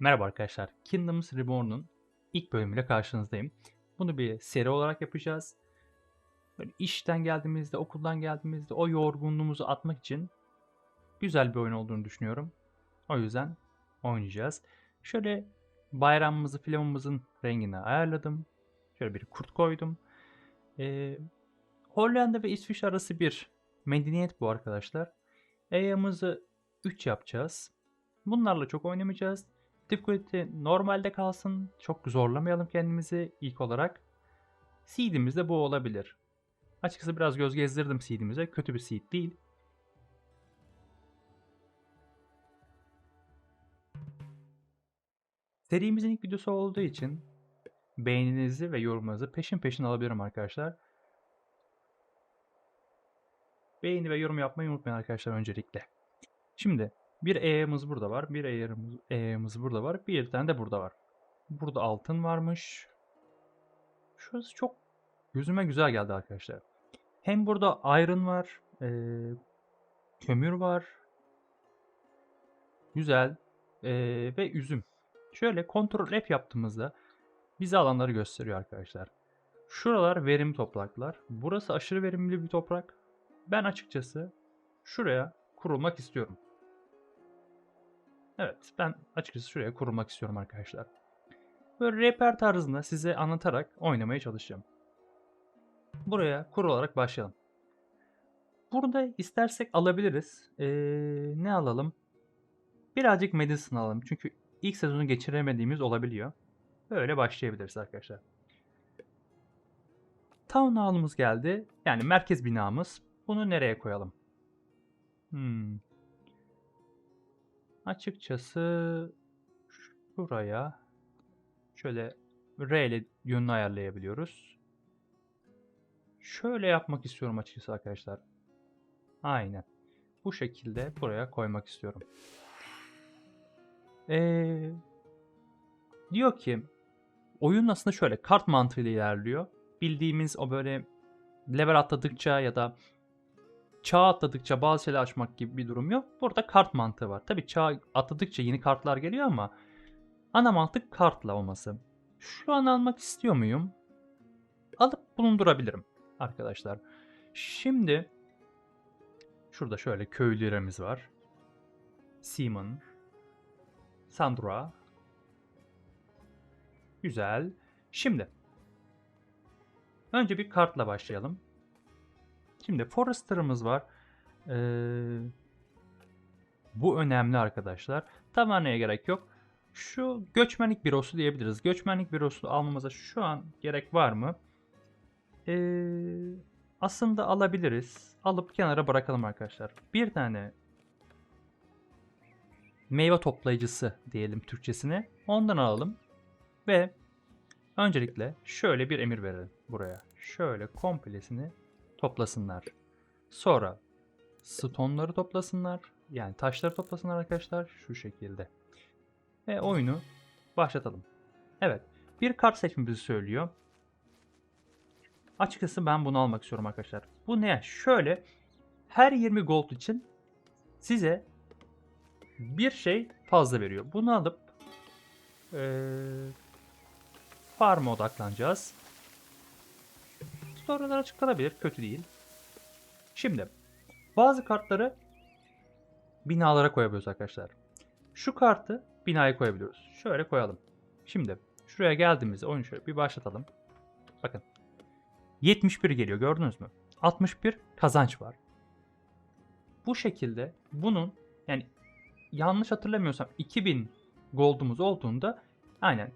Merhaba arkadaşlar. Kingdoms Reborn'un ilk bölümüyle karşınızdayım. Bunu bir seri olarak yapacağız. Böyle işten geldiğimizde, okuldan geldiğimizde o yorgunluğumuzu atmak için güzel bir oyun olduğunu düşünüyorum. O yüzden oynayacağız. Şöyle bayramımızı, filmimizin rengini ayarladım. Şöyle bir kurt koydum. Ee, Hollanda ve İsviçre arası bir medeniyet bu arkadaşlar. E'yamızı 3 yapacağız. Bunlarla çok oynamayacağız. Difficulty normalde kalsın. Çok zorlamayalım kendimizi ilk olarak. Seed'imiz de bu olabilir. Açıkçası biraz göz gezdirdim seed'imize. Kötü bir seed değil. Serimizin ilk videosu olduğu için beğeninizi ve yorumlarınızı peşin peşin alabilirim arkadaşlar. Beğeni ve yorum yapmayı unutmayın arkadaşlar öncelikle. Şimdi bir E'miz burada var. Bir E'miz burada var. Bir tane de burada var. Burada altın varmış. Şurası çok gözüme güzel geldi arkadaşlar. Hem burada iron var. eee, kömür var. Güzel. eee, ve üzüm. Şöyle kontrol F yaptığımızda bize alanları gösteriyor arkadaşlar. Şuralar verimli topraklar. Burası aşırı verimli bir toprak. Ben açıkçası şuraya kurulmak istiyorum. Evet, ben açıkçası şuraya kurulmak istiyorum arkadaşlar. Böyle rehber tarzında size anlatarak oynamaya çalışacağım. Buraya kur olarak başlayalım. Burada istersek alabiliriz. Ee, ne alalım? Birazcık medicine alalım. Çünkü ilk sezonu geçiremediğimiz olabiliyor. Böyle başlayabiliriz arkadaşlar. Town Hall'ımız geldi. Yani merkez binamız. Bunu nereye koyalım? Hmm. Açıkçası şuraya şöyle R ile yönünü ayarlayabiliyoruz. Şöyle yapmak istiyorum açıkçası arkadaşlar. Aynen. Bu şekilde buraya koymak istiyorum. Ee, diyor ki oyun aslında şöyle kart mantığıyla ilerliyor. Bildiğimiz o böyle level atladıkça ya da çağ atladıkça bazı şeyler açmak gibi bir durum yok. Burada kart mantığı var. Tabi çağ atladıkça yeni kartlar geliyor ama ana mantık kartla olması. Şu an almak istiyor muyum? Alıp bulundurabilirim arkadaşlar. Şimdi şurada şöyle köylülerimiz var. Simon, Sandra. Güzel. Şimdi önce bir kartla başlayalım. Şimdi Forrester'ımız var. Ee, bu önemli arkadaşlar. Tabaneye gerek yok. Şu göçmenlik bürosu diyebiliriz. Göçmenlik bürosu almamıza şu an gerek var mı? Ee, aslında alabiliriz. Alıp kenara bırakalım arkadaşlar. Bir tane meyve toplayıcısı diyelim Türkçesine. Ondan alalım. Ve öncelikle şöyle bir emir verelim buraya. Şöyle komplesini toplasınlar. Sonra stonları toplasınlar. Yani taşları toplasınlar arkadaşlar şu şekilde. Ve oyunu başlatalım. Evet. Bir kart seçmemizi söylüyor. Açıkçası ben bunu almak istiyorum arkadaşlar. Bu ne? Şöyle her 20 gold için size bir şey fazla veriyor. Bunu alıp ee, farm'a odaklanacağız. Story'ler açık kalabilir. Kötü değil. Şimdi bazı kartları binalara koyabiliyoruz arkadaşlar. Şu kartı binaya koyabiliyoruz. Şöyle koyalım. Şimdi şuraya geldiğimizde oyunu şöyle bir başlatalım. Bakın. 71 geliyor gördünüz mü? 61 kazanç var. Bu şekilde bunun yani yanlış hatırlamıyorsam 2000 gold'umuz olduğunda aynen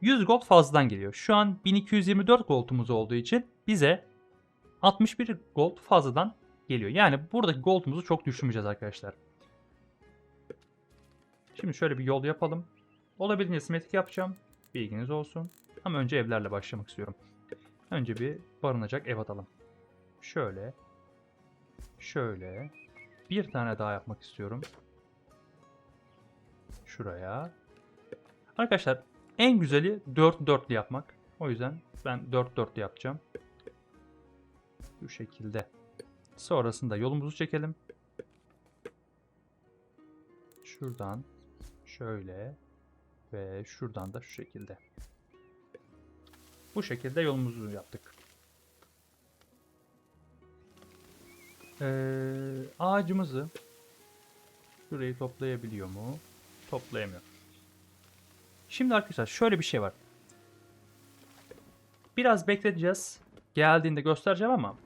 100 gold fazladan geliyor. Şu an 1224 gold'umuz olduğu için bize 61 gold fazladan geliyor. Yani buradaki gold'umuzu çok düşürmeyeceğiz arkadaşlar. Şimdi şöyle bir yol yapalım. Olabildiğince simetrik yapacağım. Bilginiz olsun. Ama önce evlerle başlamak istiyorum. Önce bir barınacak ev atalım. Şöyle. Şöyle. Bir tane daha yapmak istiyorum. Şuraya. Arkadaşlar en güzeli 4 dörtlü yapmak. O yüzden ben 4 dörtlü yapacağım. Bu şekilde. Sonrasında yolumuzu çekelim. Şuradan şöyle Ve şuradan da şu şekilde. Bu şekilde yolumuzu yaptık. Ee, ağacımızı şurayı toplayabiliyor mu? Toplayamıyor. Şimdi arkadaşlar şöyle bir şey var. Biraz bekleteceğiz. Geldiğinde göstereceğim ama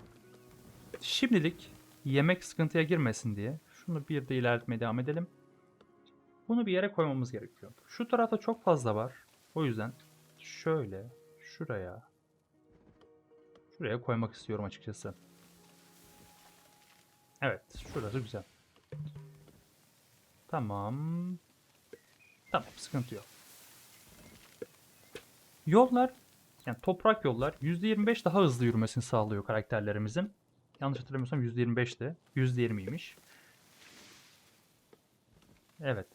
şimdilik yemek sıkıntıya girmesin diye şunu bir de ilerletmeye devam edelim. Bunu bir yere koymamız gerekiyor. Şu tarafta çok fazla var. O yüzden şöyle şuraya şuraya koymak istiyorum açıkçası. Evet, şurası güzel. Tamam. Tamam, sıkıntı yok. Yollar, yani toprak yollar %25 daha hızlı yürümesini sağlıyor karakterlerimizin. Yanlış hatırlamıyorsam %25'ti. %20'ymiş. Evet.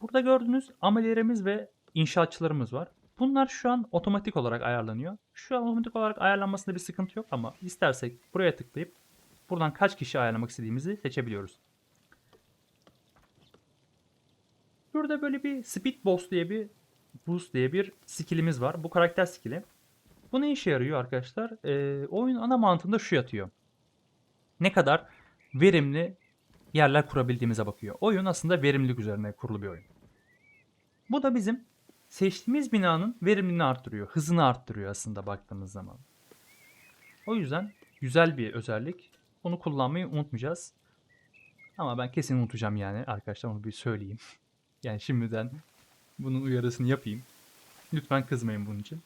Burada gördüğünüz amelilerimiz ve inşaatçılarımız var. Bunlar şu an otomatik olarak ayarlanıyor. Şu an otomatik olarak ayarlanmasında bir sıkıntı yok ama istersek buraya tıklayıp buradan kaç kişi ayarlamak istediğimizi seçebiliyoruz. Burada böyle bir Speed Boss diye bir Boost diye bir skillimiz var. Bu karakter skilli. Bu ne işe yarıyor arkadaşlar? Ee, oyun ana mantığında şu yatıyor. Ne kadar verimli yerler kurabildiğimize bakıyor. Oyun aslında verimlilik üzerine kurulu bir oyun. Bu da bizim seçtiğimiz binanın verimliliğini arttırıyor. Hızını arttırıyor aslında baktığımız zaman. O yüzden güzel bir özellik. Onu kullanmayı unutmayacağız. Ama ben kesin unutacağım yani arkadaşlar onu bir söyleyeyim. Yani şimdiden bunun uyarısını yapayım. Lütfen kızmayın bunun için.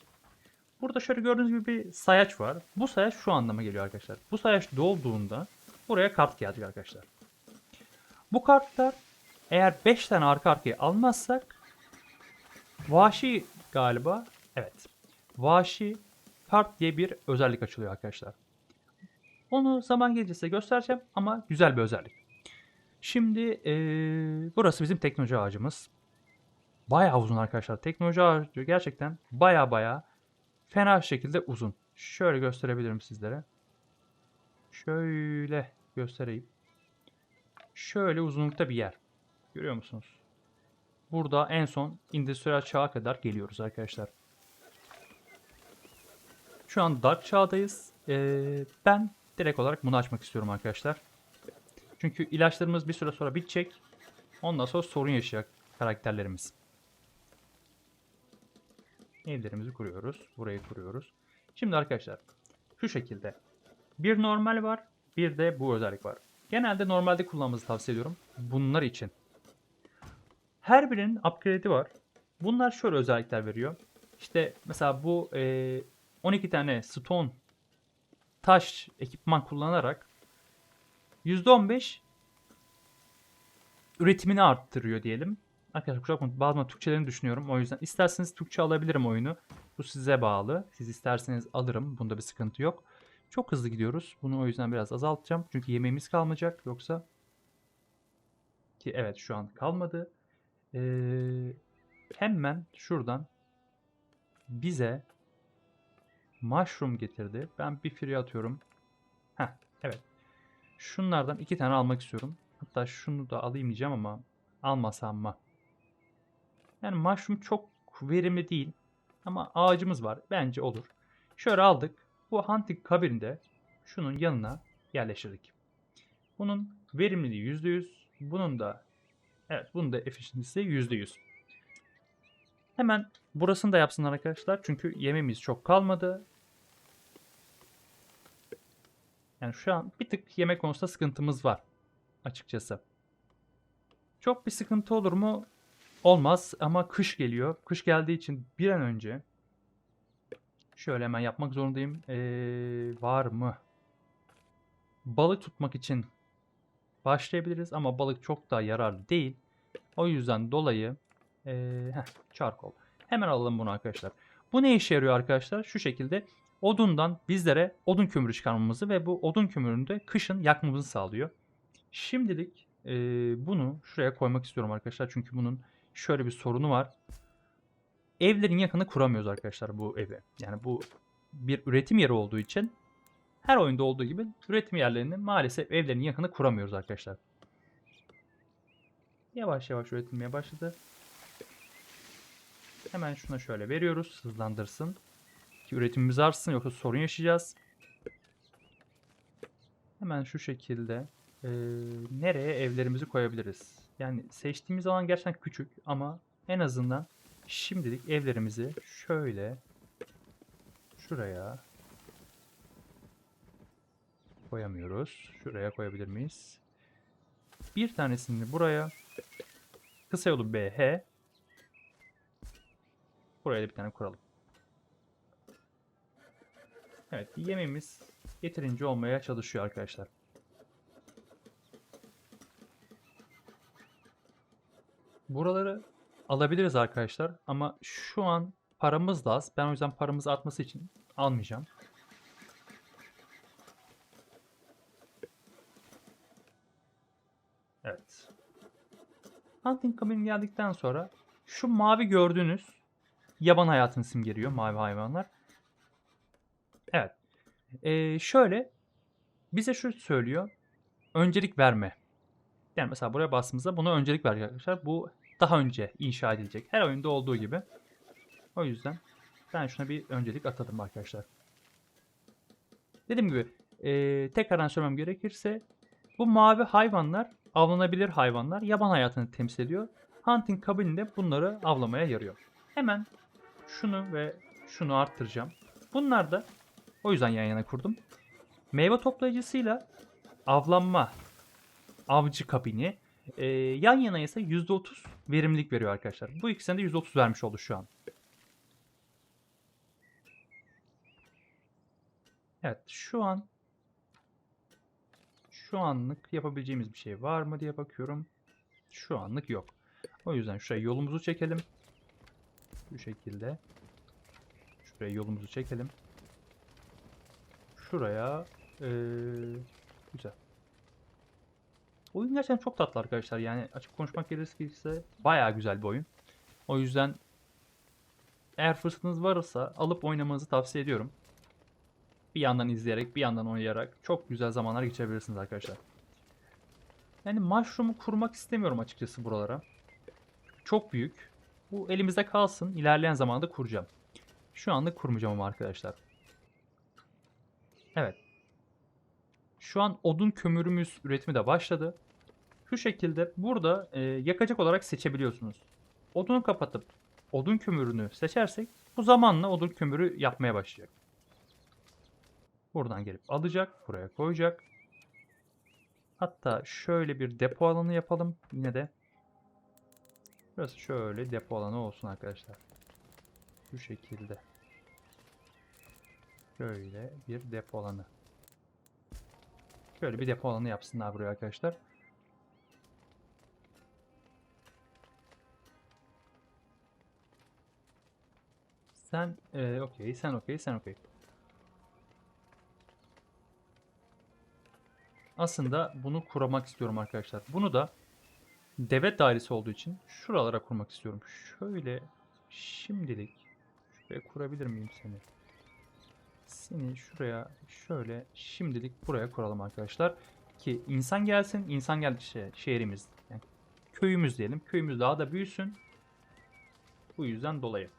Burada şöyle gördüğünüz gibi bir sayaç var. Bu sayaç şu anlama geliyor arkadaşlar. Bu sayaç dolduğunda buraya kart gelecek arkadaşlar. Bu kartlar eğer 5 tane arka arkaya almazsak Vahşi galiba. Evet. Vahşi kart diye bir özellik açılıyor arkadaşlar. Onu zaman gelince size göstereceğim ama güzel bir özellik. Şimdi ee, burası bizim teknoloji ağacımız. Bayağı uzun arkadaşlar. Teknoloji ağacı gerçekten baya baya fena şekilde uzun. Şöyle gösterebilirim sizlere. Şöyle göstereyim. Şöyle uzunlukta bir yer. Görüyor musunuz? Burada en son endüstriyel çağa kadar geliyoruz arkadaşlar. Şu an Dark çağdayız. Ee, ben direkt olarak bunu açmak istiyorum arkadaşlar. Çünkü ilaçlarımız bir süre sonra bitecek. Ondan sonra sorun yaşayacak karakterlerimiz. Evlerimizi kuruyoruz. Burayı kuruyoruz. Şimdi arkadaşlar şu şekilde. Bir normal var. Bir de bu özellik var. Genelde normalde kullanmanızı tavsiye ediyorum. Bunlar için. Her birinin upgrade'i var. Bunlar şöyle özellikler veriyor. İşte mesela bu e, 12 tane stone taş ekipman kullanarak %15 üretimini arttırıyor diyelim. Arkadaşlar kusura bakmayın bazen Türkçelerini düşünüyorum. O yüzden isterseniz Türkçe alabilirim oyunu. Bu size bağlı. Siz isterseniz alırım. Bunda bir sıkıntı yok. Çok hızlı gidiyoruz. Bunu o yüzden biraz azaltacağım. Çünkü yemeğimiz kalmayacak. Yoksa ki evet şu an kalmadı. Ee, hemen şuradan bize mushroom getirdi. Ben bir free atıyorum. Heh, evet. Şunlardan iki tane almak istiyorum. Hatta şunu da alayım diyeceğim ama almasam mı? Yani mushroom çok verimli değil. Ama ağacımız var. Bence olur. Şöyle aldık. Bu hunting kabininde şunun yanına yerleştirdik. Bunun verimliliği %100. Bunun da evet bunun da efficiency'si %100. Hemen burasını da yapsınlar arkadaşlar. Çünkü yememiz çok kalmadı. Yani şu an bir tık yemek konusunda sıkıntımız var. Açıkçası. Çok bir sıkıntı olur mu? Olmaz ama kış geliyor. Kış geldiği için bir an önce şöyle hemen yapmak zorundayım. Ee, var mı? Balık tutmak için başlayabiliriz ama balık çok da yararlı değil. O yüzden dolayı ee, heh, charcoal. Hemen alalım bunu arkadaşlar. Bu ne işe yarıyor arkadaşlar? Şu şekilde odundan bizlere odun kömürü çıkarmamızı ve bu odun kömürünü de kışın yakmamızı sağlıyor. Şimdilik e, bunu şuraya koymak istiyorum arkadaşlar. Çünkü bunun şöyle bir sorunu var. Evlerin yakını kuramıyoruz arkadaşlar bu evi. Yani bu bir üretim yeri olduğu için her oyunda olduğu gibi üretim yerlerini maalesef evlerin yakını kuramıyoruz arkadaşlar. Yavaş yavaş üretilmeye başladı. Hemen şuna şöyle veriyoruz. Hızlandırsın. Ki üretimimiz artsın yoksa sorun yaşayacağız. Hemen şu şekilde eee, nereye evlerimizi koyabiliriz? Yani seçtiğimiz alan gerçekten küçük ama en azından şimdilik evlerimizi şöyle şuraya koyamıyoruz. Şuraya koyabilir miyiz? Bir tanesini buraya. Kısa yolu BH. Buraya da bir tane kuralım. Evet, yemeğimiz yeterince olmaya çalışıyor arkadaşlar. Buraları alabiliriz arkadaşlar ama şu an paramız da az. Ben o yüzden paramız artması için almayacağım. Evet. Hunting Cabin geldikten sonra şu mavi gördüğünüz yaban hayatını simgeliyor mavi hayvanlar. Evet. Ee, şöyle bize şu söylüyor. Öncelik verme. Yani mesela buraya bastığımızda buna öncelik verecek arkadaşlar. Bu daha önce inşa edilecek. Her oyunda olduğu gibi. O yüzden ben şuna bir öncelik atadım arkadaşlar. Dediğim gibi ee, tekrardan söylemem gerekirse bu mavi hayvanlar avlanabilir hayvanlar. Yaban hayatını temsil ediyor. Hunting kabininde bunları avlamaya yarıyor. Hemen şunu ve şunu arttıracağım. Bunlar da o yüzden yan yana kurdum. Meyve toplayıcısıyla avlanma avcı kabini e, yan yana ise %30 verimlilik veriyor arkadaşlar. Bu ikisine de %30 vermiş oldu şu an. Evet şu an şu anlık yapabileceğimiz bir şey var mı diye bakıyorum. Şu anlık yok. O yüzden şuraya yolumuzu çekelim. Bu şekilde. Şuraya yolumuzu çekelim. Şuraya eee, güzel. Oyun gerçekten çok tatlı arkadaşlar. Yani açık konuşmak gerekirse bayağı güzel bir oyun. O yüzden eğer fırsatınız varsa alıp oynamanızı tavsiye ediyorum. Bir yandan izleyerek, bir yandan oynayarak çok güzel zamanlar geçirebilirsiniz arkadaşlar. Yani mushroom'u kurmak istemiyorum açıkçası buralara. Çok büyük. Bu elimizde kalsın. İlerleyen zamanda kuracağım. Şu anda kurmayacağım ama arkadaşlar. Evet. Şu an odun kömürümüz üretimi de başladı. Şu şekilde burada e, yakacak olarak seçebiliyorsunuz. Odunu kapatıp odun kömürünü seçersek bu zamanla odun kömürü yapmaya başlayacak. Buradan gelip alacak, buraya koyacak. Hatta şöyle bir depo alanı yapalım yine de. Burası şöyle depo alanı olsun arkadaşlar. Bu şekilde. Şöyle bir depo alanı. Şöyle bir depo alanı yapsınlar buraya arkadaşlar. Sen e, okey, sen okey, sen okey. Aslında bunu kurmak istiyorum arkadaşlar. Bunu da devlet dairesi olduğu için şuralara kurmak istiyorum. Şöyle şimdilik şuraya kurabilir miyim seni? Seni şuraya şöyle şimdilik buraya kuralım arkadaşlar. Ki insan gelsin. insan geldi şey, şehrimiz. Yani köyümüz diyelim. Köyümüz daha da büyüsün. Bu yüzden dolayı.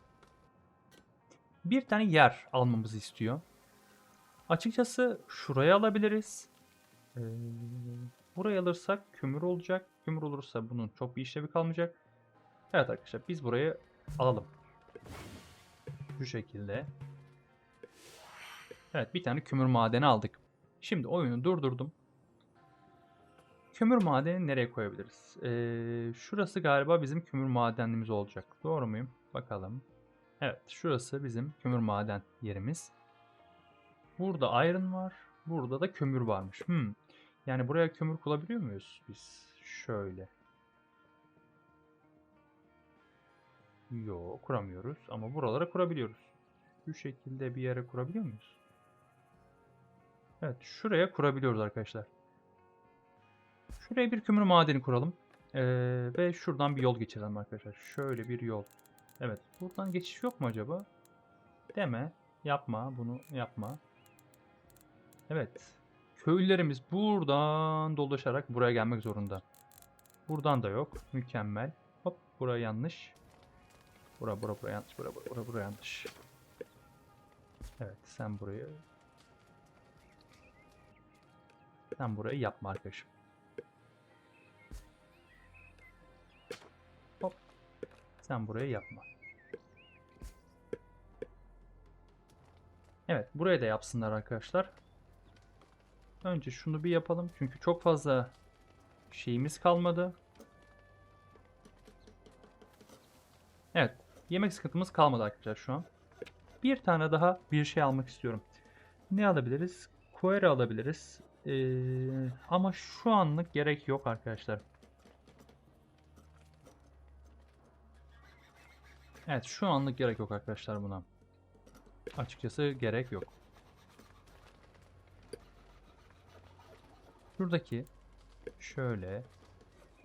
Bir tane yer almamızı istiyor. Açıkçası şuraya alabiliriz. Ee, buraya alırsak kömür olacak. Kömür olursa bunun çok bir işlevi kalmayacak. Evet arkadaşlar biz burayı alalım. Şu şekilde. Evet bir tane kömür madeni aldık. Şimdi oyunu durdurdum. Kömür madenini nereye koyabiliriz? Ee, şurası galiba bizim kömür madenimiz olacak. Doğru muyum? Bakalım. Evet şurası bizim kömür maden yerimiz. Burada iron var. Burada da kömür varmış. Hmm. Yani buraya kömür kulabiliyor muyuz biz? Şöyle. Yok kuramıyoruz ama buralara kurabiliyoruz. Bu şekilde bir yere kurabiliyor muyuz? Evet şuraya kurabiliyoruz arkadaşlar. Şuraya bir kömür madeni kuralım. Ee, ve şuradan bir yol geçirelim arkadaşlar. Şöyle bir yol. Evet buradan geçiş yok mu acaba? Deme. Yapma bunu yapma. Evet. Köylülerimiz buradan dolaşarak buraya gelmek zorunda. Buradan da yok. Mükemmel. Hop buraya yanlış. Bura bura bura yanlış. Bura bura bura, bura yanlış. Evet sen burayı sen burayı yapma arkadaşım. Hop. Sen burayı yapma. Evet, buraya da yapsınlar arkadaşlar. Önce şunu bir yapalım çünkü çok fazla şeyimiz kalmadı. Evet, yemek sıkıntımız kalmadı arkadaşlar şu an. Bir tane daha bir şey almak istiyorum. Ne alabiliriz? Query alabiliriz. Ee, ama şu anlık gerek yok arkadaşlar. Evet, şu anlık gerek yok arkadaşlar buna. Açıkçası gerek yok. Şuradaki şöyle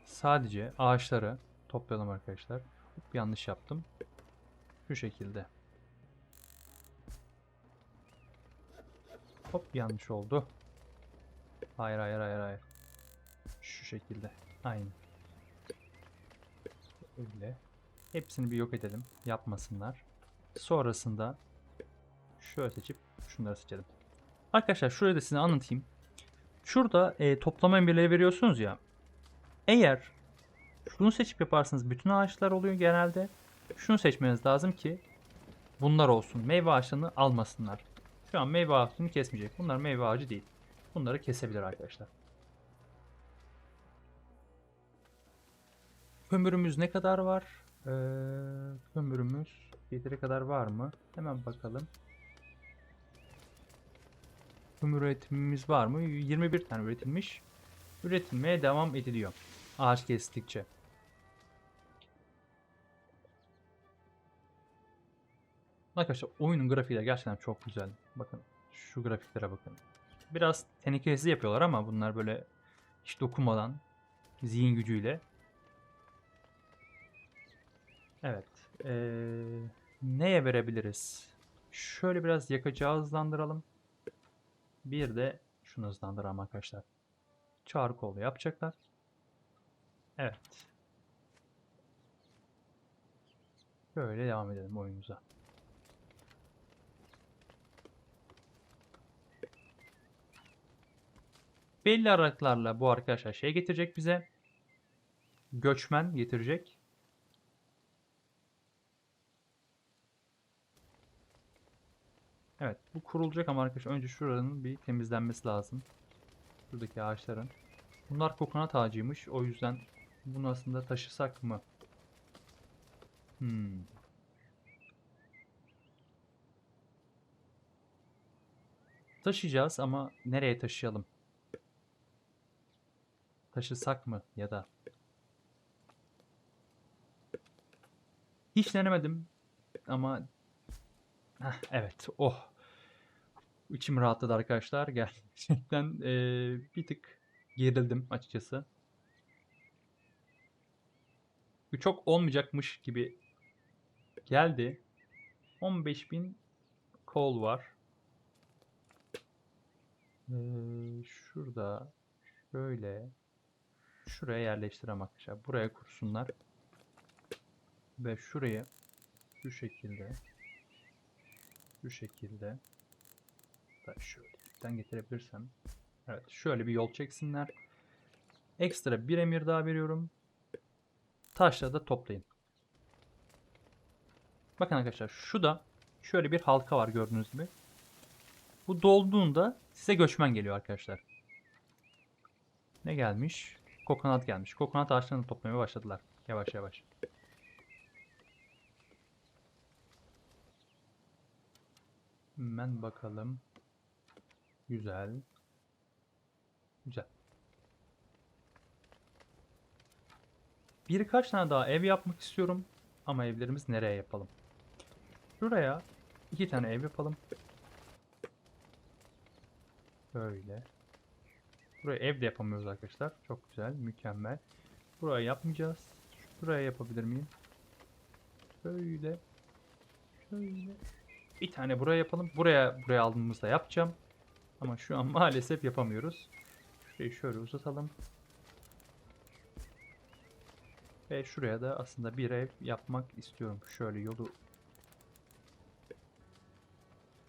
sadece ağaçları toplayalım arkadaşlar. Hop, yanlış yaptım. Şu şekilde. Hop yanlış oldu. Hayır hayır hayır hayır. Şu şekilde. Aynı. Öyle. Hepsini bir yok edelim. Yapmasınlar. Sonrasında şöyle seçip şunları seçelim. Arkadaşlar şurayı da size anlatayım. Şurada e, toplama emirleri veriyorsunuz ya. Eğer şunu seçip yaparsanız bütün ağaçlar oluyor genelde. Şunu seçmeniz lazım ki bunlar olsun. Meyve ağaçlarını almasınlar. Şu an meyve ağaçlarını kesmeyecek. Bunlar meyve ağacı değil. Bunları kesebilir arkadaşlar. Kömürümüz ne kadar var? Ee, kömürümüz yeteri kadar var mı? Hemen bakalım. Kömür üretimimiz var mı? 21 tane üretilmiş. Üretilmeye devam ediliyor. Ağaç kestikçe. Arkadaşlar oyunun grafiği de gerçekten çok güzel. Bakın şu grafiklere bakın. Biraz tenekesi yapıyorlar ama bunlar böyle hiç dokunmadan zihin gücüyle. Evet. Ee, neye verebiliriz? Şöyle biraz yakacağı hızlandıralım. Bir de şunu hızlandıralım arkadaşlar. Çağrı yapacaklar. Evet. Böyle devam edelim oyunumuza. Belli aralıklarla bu arkadaşlar şey getirecek bize. Göçmen getirecek. Evet bu kurulacak ama arkadaşlar önce şuranın bir temizlenmesi lazım. Şuradaki ağaçların. Bunlar kokonat ağacıymış. O yüzden bunu aslında taşısak mı? Hmm. Taşıyacağız ama nereye taşıyalım? Taşısak mı ya da? Hiç denemedim ama Heh, evet. Oh. İçim rahatladı arkadaşlar. Gerçekten eee, bir tık gerildim açıkçası. Çok olmayacakmış gibi geldi. 15.000 kol var. Eee, şurada şöyle şuraya yerleştirem arkadaşlar. Buraya kursunlar. Ve şurayı şu şekilde şu şekilde da şöyle bir getirebilirsem. Evet şöyle bir yol çeksinler. Ekstra bir emir daha veriyorum. Taşları da toplayın. Bakın arkadaşlar şu da şöyle bir halka var gördüğünüz gibi. Bu dolduğunda size göçmen geliyor arkadaşlar. Ne gelmiş kokonat gelmiş kokonat ağaçlarını toplamaya başladılar yavaş yavaş Hemen bakalım. Güzel. Güzel. Birkaç tane daha ev yapmak istiyorum. Ama evlerimiz nereye yapalım? Şuraya iki tane ev yapalım. Böyle. Buraya ev de yapamıyoruz arkadaşlar. Çok güzel, mükemmel. Buraya yapmayacağız. Şuraya yapabilir miyim? Şöyle. Şöyle. Bir tane buraya yapalım. Buraya buraya aldığımızda yapacağım. Ama şu an maalesef yapamıyoruz. Şurayı şöyle uzatalım. Ve şuraya da aslında bir ev yapmak istiyorum. Şöyle yolu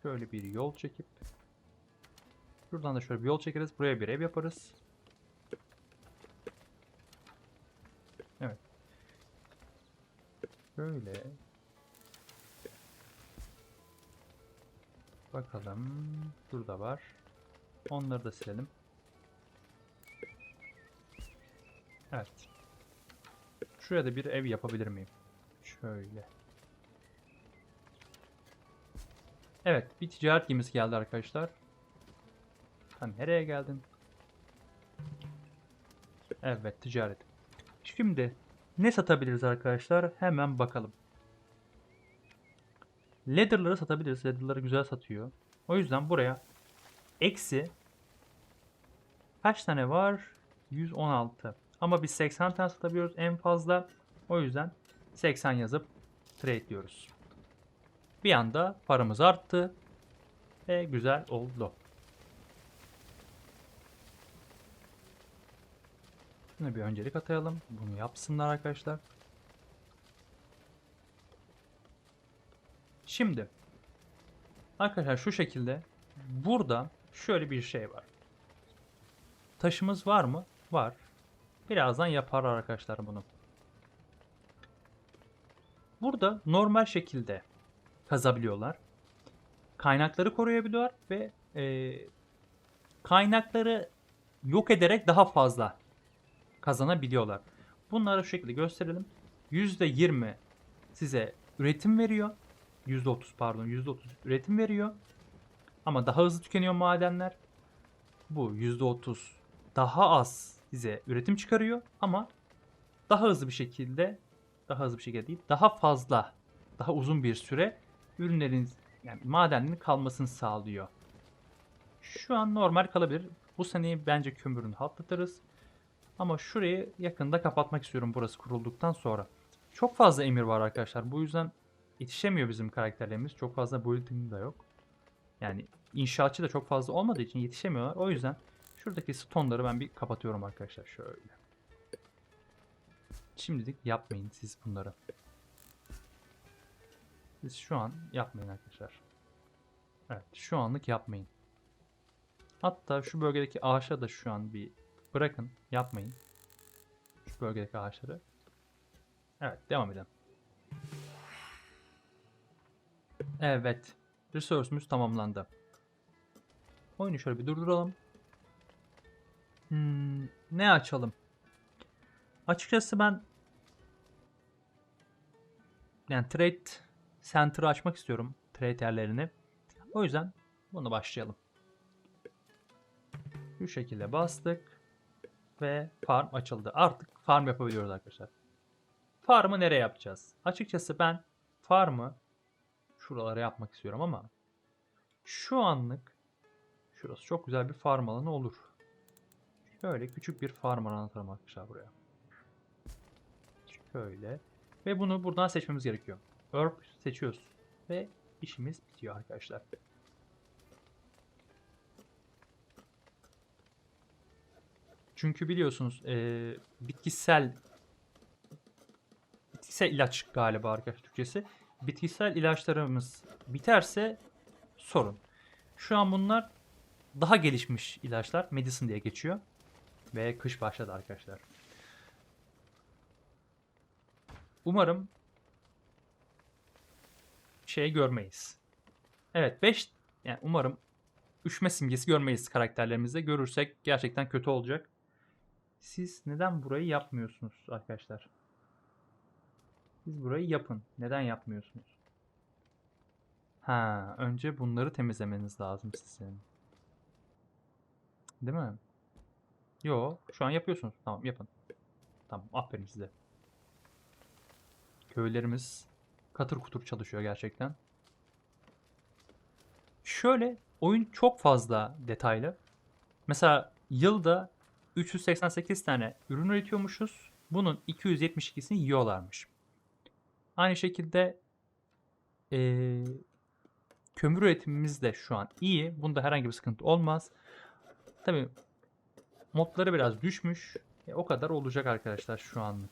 şöyle bir yol çekip şuradan da şöyle bir yol çekeriz. Buraya bir ev yaparız. Evet. Şöyle Bakalım. Burada var. Onları da silelim. Evet. Şuraya da bir ev yapabilir miyim? Şöyle. Evet, bir ticaret gemisi geldi arkadaşlar. Sen nereye geldin? Evet, ticaret. Şimdi ne satabiliriz arkadaşlar? Hemen bakalım. Leather'ları satabiliriz. Leather'ları güzel satıyor. O yüzden buraya eksi kaç tane var? 116. Ama biz 80 tane satabiliyoruz en fazla. O yüzden 80 yazıp trade diyoruz. Bir anda paramız arttı. Ve güzel oldu. Şuna bir öncelik atayalım. Bunu yapsınlar arkadaşlar. Şimdi arkadaşlar şu şekilde burada şöyle bir şey var. Taşımız var mı? Var. Birazdan yapar arkadaşlar bunu. Burada normal şekilde kazabiliyorlar. Kaynakları koruyabiliyorlar ve e, kaynakları yok ederek daha fazla kazanabiliyorlar. Bunları şu şekilde gösterelim. %20 size üretim veriyor. %30 pardon %30 üretim veriyor. Ama daha hızlı tükeniyor madenler. Bu %30 daha az size üretim çıkarıyor ama daha hızlı bir şekilde daha hızlı bir şekilde değil daha fazla daha uzun bir süre ürünlerin yani madenlerin kalmasını sağlıyor. Şu an normal kalabilir. Bu seneyi bence kömürünü hafifletiriz. Ama şurayı yakında kapatmak istiyorum burası kurulduktan sonra. Çok fazla emir var arkadaşlar. Bu yüzden yetişemiyor bizim karakterlerimiz. Çok fazla building de yok. Yani inşaatçı da çok fazla olmadığı için yetişemiyorlar. O yüzden şuradaki stone'ları ben bir kapatıyorum arkadaşlar şöyle. Şimdilik yapmayın siz bunları. Siz şu an yapmayın arkadaşlar. Evet şu anlık yapmayın. Hatta şu bölgedeki ağaçları da şu an bir bırakın yapmayın. Şu bölgedeki ağaçları. Evet devam edelim. Evet. Resource'umuz tamamlandı. Oyunu şöyle bir durduralım. Hmm, ne açalım? Açıkçası ben yani Trade Center'ı açmak istiyorum. Trade yerlerini. O yüzden bunu başlayalım. Şu şekilde bastık. Ve farm açıldı. Artık farm yapabiliyoruz arkadaşlar. Farmı nereye yapacağız? Açıkçası ben farmı şuralara yapmak istiyorum ama şu anlık şurası çok güzel bir farm alanı olur. Şöyle küçük bir farm alanı atalım arkadaşlar buraya. Şöyle. Ve bunu buradan seçmemiz gerekiyor. Herb seçiyoruz. Ve işimiz bitiyor arkadaşlar. Çünkü biliyorsunuz e, bitkisel bitkisel ilaç galiba arkadaşlar Türkçesi. Bitkisel ilaçlarımız biterse sorun. Şu an bunlar daha gelişmiş ilaçlar. Medicine diye geçiyor. Ve kış başladı arkadaşlar. Umarım şey görmeyiz. Evet 5 yani umarım üşüme simgesi görmeyiz karakterlerimizde. Görürsek gerçekten kötü olacak. Siz neden burayı yapmıyorsunuz arkadaşlar? Siz burayı yapın. Neden yapmıyorsunuz? Ha, önce bunları temizlemeniz lazım sizin. Değil mi? Yo, şu an yapıyorsunuz. Tamam, yapın. Tamam, aferin size. Köylerimiz katır kutur çalışıyor gerçekten. Şöyle, oyun çok fazla detaylı. Mesela yılda 388 tane ürün üretiyormuşuz. Bunun 272'sini yiyorlarmış. Aynı şekilde e, kömür üretimimiz de şu an iyi. Bunda herhangi bir sıkıntı olmaz. Tabi modları biraz düşmüş. E, o kadar olacak arkadaşlar şu anlık.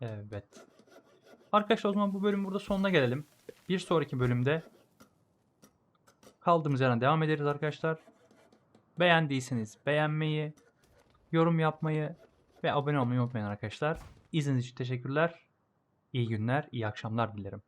Evet. Arkadaşlar o zaman bu bölüm burada sonuna gelelim. Bir sonraki bölümde kaldığımız yerden devam ederiz arkadaşlar. Beğendiyseniz beğenmeyi, yorum yapmayı ve abone olmayı unutmayın arkadaşlar. İzlediğiniz için teşekkürler. İyi günler, iyi akşamlar dilerim.